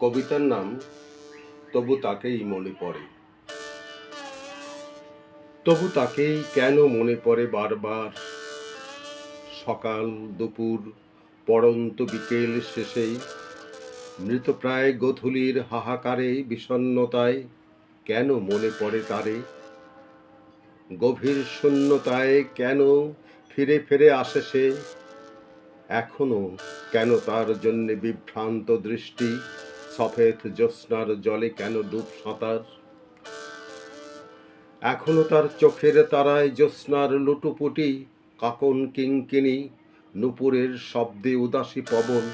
কবিতার নাম তবু তাকেই মনে পড়ে তবু তাকেই কেন মনে পড়ে বারবার? সকাল, দুপুর, পড়ন্ত বিকেল শেষেই মৃতপ্রায় গোধূলির হাহাকারে, বিষণ্ণতায়, কেন মনে পড়ে তারে? গভীর শূন্যতায় কেন ফিরে ফিরে আসে সে? এখনও কেন তার জন্য বিভ্রান্ত দৃষ্টি? সফেদ জ্যোৎস্নার জলে কেন ডুব সাঁতার? এখনও তার চোখের তারায় জ্যোৎস্নার লুটুপুটি, কাকন কিঙ্কিনি নুপুরের শব্দে উদাসী পবন,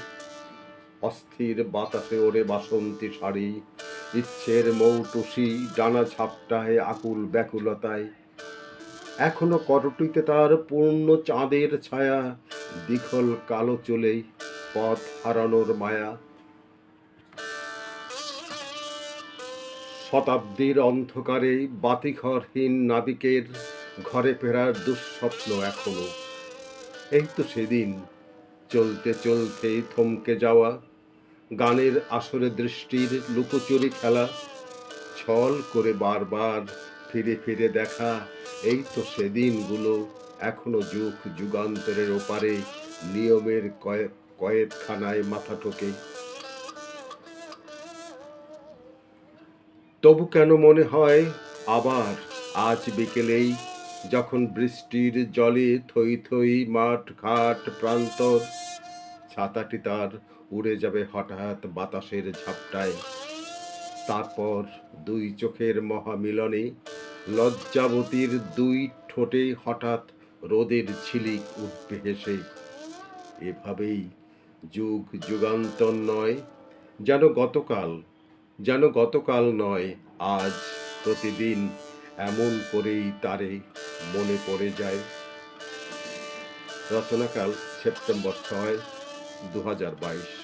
অস্থির বাতাসে ওরে বাসন্তী শাড়ি, ইচ্ছের মৌটুসি ডানা ঝাপটায় আকুল ব্যাকুলতায়। এখনও করটিতে তার পূর্ণ চাঁদের ছায়া দীঘল কালো চলেই পথ হারানোর মায়া। শতাব্দীর অন্ধকারে বাতিঘরহীন নাবিকের ঘরে ফেরার দুঃস্বপ্ন এখনও। এই তো সেদিন, চলতে চলতে থমকে যাওয়া, গানের আসরে দৃষ্টির লুকোচুরি খেলা, ছল করে বারবার ফিরে ফিরে দেখা, এই তো সেদিনগুলো। এখনও যুগ যুগান্তরের ওপারে নিয়মের কয়েক কয়েকখানায় মাথা ঠোকে। তবু কেন মনে হয় আবার আজ বিকেলেই যখন বৃষ্টির জলে থই থই মাঠ ঘাট প্রান্তর ছাতাটি তার উড়ে যাবে হঠাৎ বাতাসের ঝাপটায়। তারপর দুই চোখের মহামিলনে লজ্জাবতীর দুই ঠোঁটে হঠাৎ রোদের ঝিলিক উঠবে হেসে। এভাবেই যুগ যুগান্তর নয়, যেন গতকাল যেন গতকাল নয়, আজ প্রতিদিন এমন করেই তারে মনে পড়ে যায়। রচনাকাল সেপ্টেম্বর ছয় দু হাজার বাইশ।